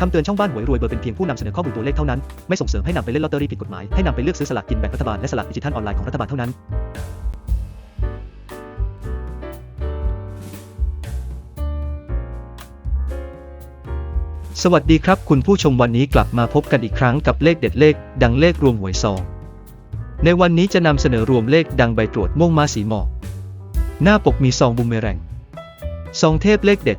คำเตือนช่องบ้านหวยรวยเบอร์เป็นเพียงผู้นำเสนอข้อมูลตัวเลขเท่านั้น ไม่ส่งเสริมให้นำไปเล่นลอตเตอรี่ผิดกฎหมาย ให้นำไปเลือกซื้อสลากกินแบ่งรัฐบาลและสลากดิจิทัลออนไลน์ของรัฐบาลเท่านั้น สวัสดีครับ คุณผู้ชมวันนี้กลับมาพบกันอีกครั้งกับเลขเด็ดเลข ดังเลขรวมหวยซอง ในวันนี้จะนำเสนอรวมเลขดังใบตรวจม่วงมาสีหมอก หน้าปกมีซองบุมเมแรงซองเทพเลขเด็ด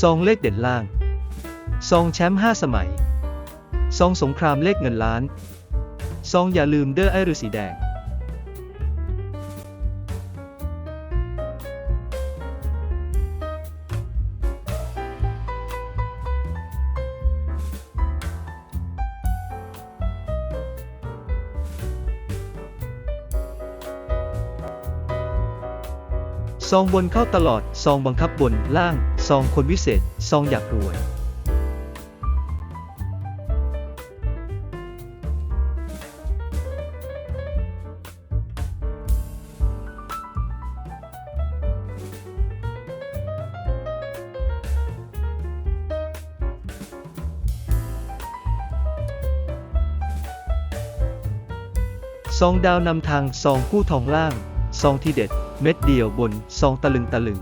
ซองเลขเด่นล่าง ซองแชมป์ห้าสมัย ซองสงครามเลขเงินล้าน ซองอย่าลืมเด้อไอ้ฤาษีแดง ซองบนเข้าตลอด ซองบังคับบนล่าง ซองคนวิเศษ ซองอยากรวย ซองดาวนำทาง ซองคู่ทองล่าง ซองที่เด็ด เม็ดเดียวบน ซองตะลึงตะลึง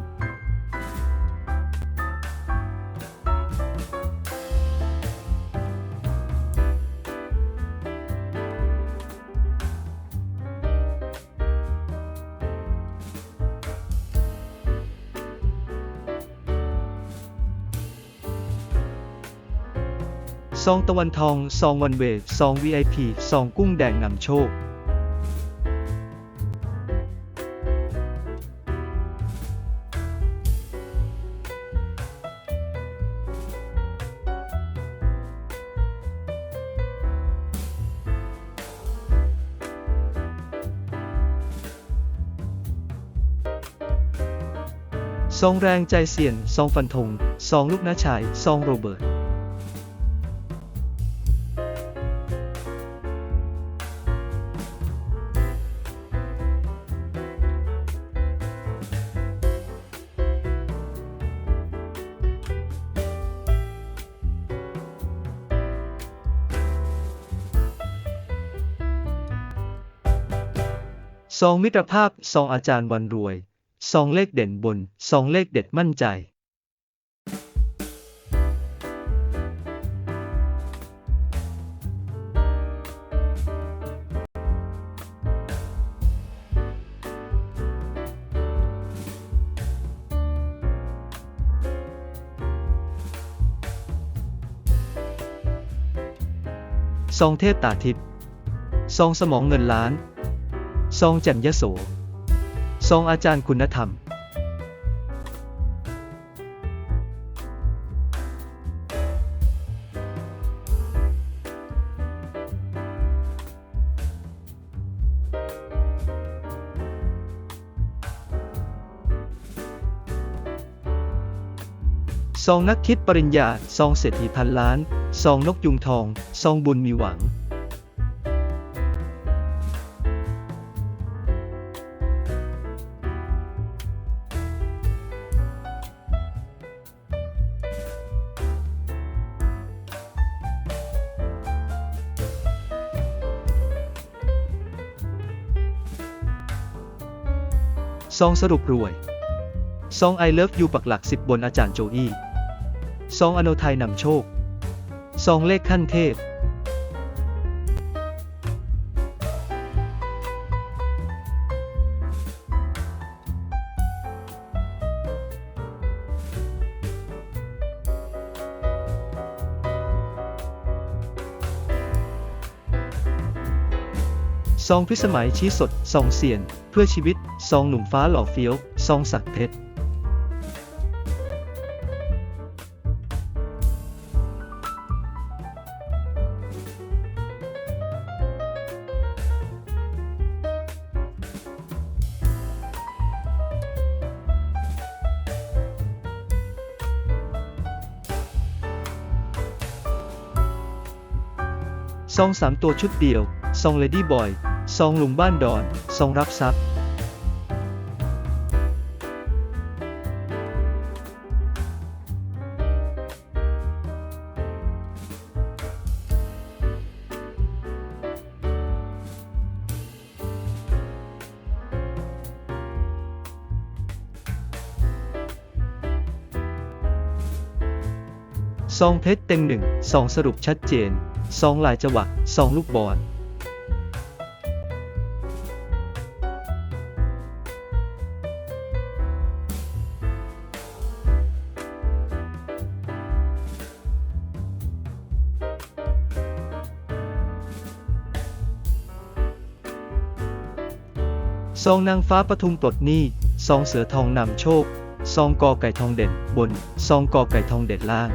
ซองตะวันทอง ซองวันเวทซอง VIP ซองกุ้งแดงนำโชค ซองแรงใจเสี่ยนซองฟันธง ซองลูกน้าชาย ซองโรเบิร์ต ซองมิตรภาพซองอาจารย์วันรวยซองเลขเด่นบนซองเลขเด็ดมั่นใจซองเทพตาทิพย์ซองสมองเงินล้าน ซองแจันยโส ซองอาจารย์คุณธรรม ซองนักคิดปริญญา ซองเศรษฐีพันล้าน ซองนกยุงทอง ซองบุญมีหวัง ซองสรุปรวยซองไอเลิฟยูปักหลักสิบบนอาจารย์โจอี้ซองอโนไทยนำโชคซองเลขขั้นเทพซองพิสมัยชี้สดซองเซียน เพื่อชีวิต ซองหนุ่มฟ้าหล่อเฟี้ยว ซองสักเพชรซองสามตัวชุดเดียว ซองเลดี้บอย ซองลุงบ้านดอน ซองรับทรัพย์ ซองเพชรเต็มหนึ่งซองสรุปชัดเจนซองลายจังหวะซองลูกบอลซองนางฟ้าปทุมปลดหนี้ซองเสือทองนำโชคซองกอไก่ทองเด่นบนซองกอไก่ทองเด่นล่าง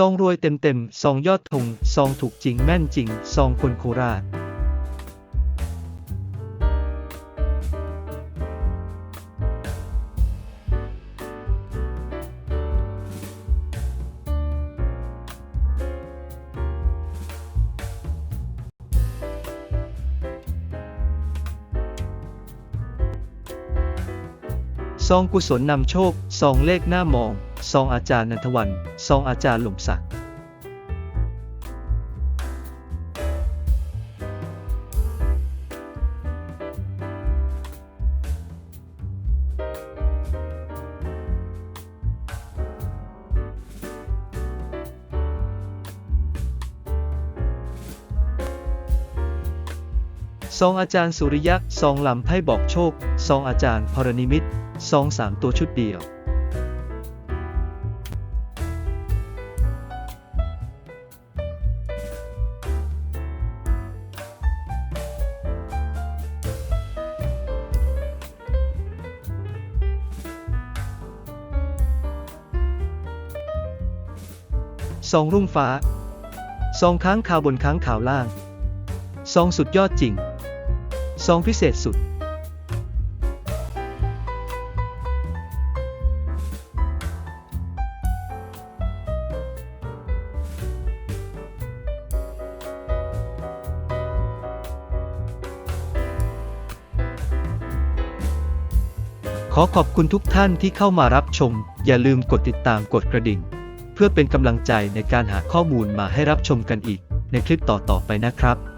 ซองรวยเต็มๆซองยอดธงซองถูกจริงแม่นจริงซองคนโคราชซองกุศลนำโชคซองเลขหน้ามอง ซองอาจารย์นันทวัน ซองอาจารย์หล่มศักดิ์ซองอาจารย์สุริยะซองลำไพ่บอกโชค ซองอาจารย์พรนิมิตซองสามตัวชุดเดียว ซองรุ่งฟ้า ซองค้างคาวบนค้างข่าวล่าง ซองสุดยอดจริง ซองพิเศษสุด ขอขอบคุณทุกท่านที่เข้ามารับชม อย่าลืมกดติดตามกดกระดิ่ง เพื่อเป็นกำลังใจในการหาข้อมูลมาให้รับชมกันอีกในคลิปต่อๆไปนะครับ